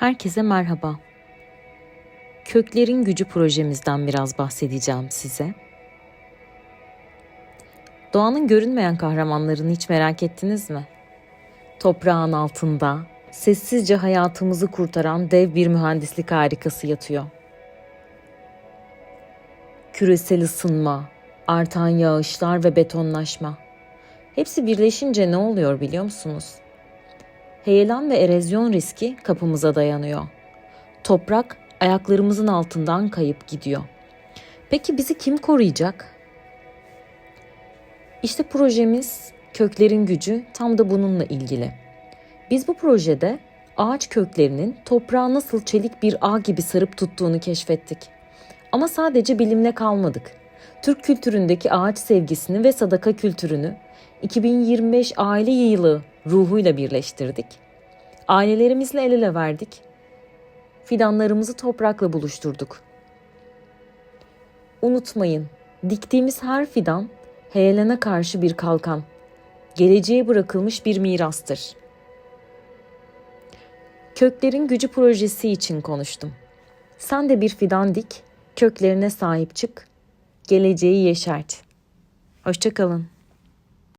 Herkese merhaba. Köklerin Gücü projemizden biraz bahsedeceğim size. Doğanın görünmeyen kahramanlarını hiç merak ettiniz mi? Toprağın altında sessizce hayatımızı kurtaran dev bir mühendislik harikası yatıyor. Küresel ısınma, artan yağışlar ve betonlaşma. Hepsi birleşince ne oluyor biliyor musunuz? Heyelan ve erozyon riski kapımıza dayanıyor. Toprak ayaklarımızın altından kayıp gidiyor. Peki bizi kim koruyacak? İşte projemiz Köklerin Gücü tam da bununla ilgili. Biz bu projede ağaç köklerinin toprağı nasıl çelik bir ağ gibi sarıp tuttuğunu keşfettik. Ama sadece bilimle kalmadık. Türk kültüründeki ağaç sevgisini ve sadaka kültürünü 2025 aile yılı ruhuyla birleştirdik. Ailelerimizle el ele verdik. Fidanlarımızı toprakla buluşturduk. Unutmayın, diktiğimiz her fidan heyelene karşı bir kalkan, geleceğe bırakılmış bir mirastır. Köklerin Gücü projesi için konuştum. Sen de bir fidan dik, köklerine sahip çık, geleceği yeşert. Hoşçakalın.